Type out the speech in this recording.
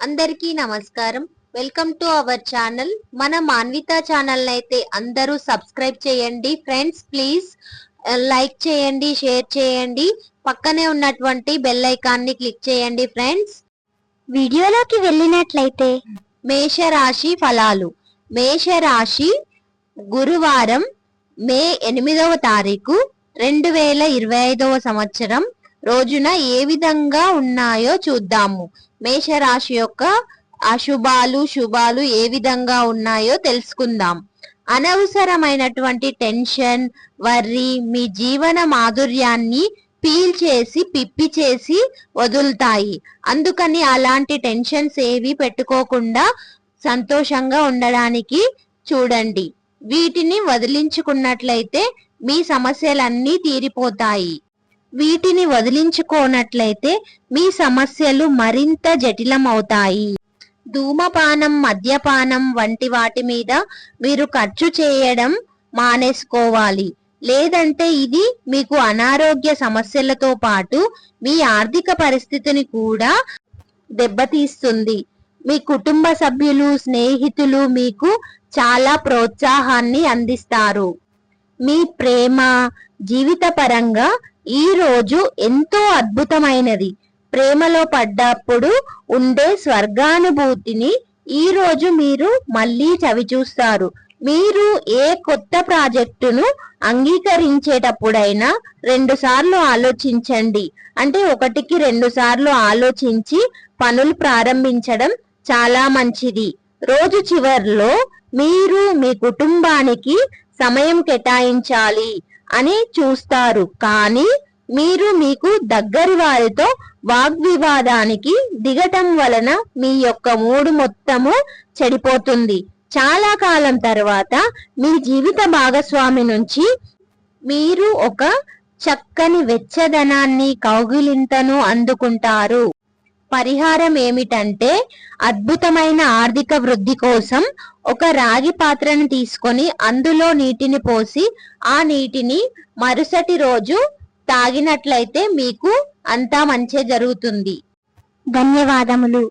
అందరికీ నమస్కారం. Welcome to our channel మన మాన్విత ఛానల్ అయితే అందరూ సబ్స్క్రైబ్ చేయండి. ఫ్రెండ్స్ ప్లీజ్ లైక్ చేయండి షేర్ చేయండి. పక్కనే ఉన్నటువంటి బెల్ ఐకాన్ని క్లిక్ చేయండి ఫ్రెండ్స్ వీడియోలోకి వెళ్ళినట్లయితే మేషరాశి ఫలాలు. మేషరాశి గురువారం మే ఎనిమిదవ తారీఖు రెండు వేల ఇరవై ఐదవ సంవత్సరం. రోజున ఏ విధంగా ఉన్నాయో చూద్దాము. మేషరాశి యొక్క అశుభాలు శుభాలు ఏ విధంగా ఉన్నాయో తెలుసుకుందాం. అనవసరమైనటువంటి టెన్షన్ వర్రి మీ జీవన మాధుర్యాన్ని పీల్ చేసి పిప్పి చేసి వదులుతాయి. అందుకని అలాంటి టెన్షన్స్ ఏవి పెట్టుకోకుండా సంతోషంగా ఉండడానికి చూడండి. వీటిని వదిలించుకున్నట్లయితే మీ సమస్యలన్నీ తీరిపోతాయి. వీటిని వదిలించుకోనట్లయితే మీ సమస్యలు మరింత జటిలమవుతాయి. ధూమపానం మద్యపానం వంటి వాటి మీద మీరు ఖర్చు చేయడం మానేసుకోవాలి. లేదంటే ఇది మీకు అనారోగ్య సమస్యలతో పాటు మీ ఆర్థిక పరిస్థితిని కూడా దెబ్బతీస్తుంది. మీ కుటుంబ సభ్యులు స్నేహితులు మీకు చాలా ప్రోత్సాహాన్ని అందిస్తారు. మీ ప్రేమ జీవిత పరంగా ఈ రోజు ఎంతో అద్భుతమైనది. ప్రేమలో పడ్డప్పుడు ఉండే స్వర్గానుభూతిని ఈ రోజు మీరు మళ్ళీ చవిచూస్తారు మీరు ఏ కొత్త ప్రాజెక్టును అంగీకరించేటప్పుడైనా రెండు సార్లు ఆలోచించండి. అంటే ఒకటికి రెండు సార్లు ఆలోచించి పనులు ప్రారంభించడం చాలా మంచిది. రోజు చివర్లో మీరు మీ కుటుంబానికి సమయం కేటాయించాలి. అని చూస్తారు. కానీ మీరు మీకు దగ్గరి వారితో వాగ్వివాదానికి దిగటం వలన మీ యొక్క మూడు మొత్తము చెడిపోతుంది. చాలా కాలం తర్వాత మీ జీవిత భాగస్వామి నుంచి మీరు ఒక చక్కని వెచ్చదనాన్ని కౌగిలింతను అందుకుంటారు. పరిహారం ఏమిటంటే అద్భుతమైన ఆర్థిక వృద్ధి కోసం ఒక రాగి పాత్రను తీసుకొని అందులో నీటిని పోసి ఆ నీటిని మరుసటి రోజు తాగినట్లయితే మీకు అంతా మంచి జరుగుతుంది. ధన్యవాదములు.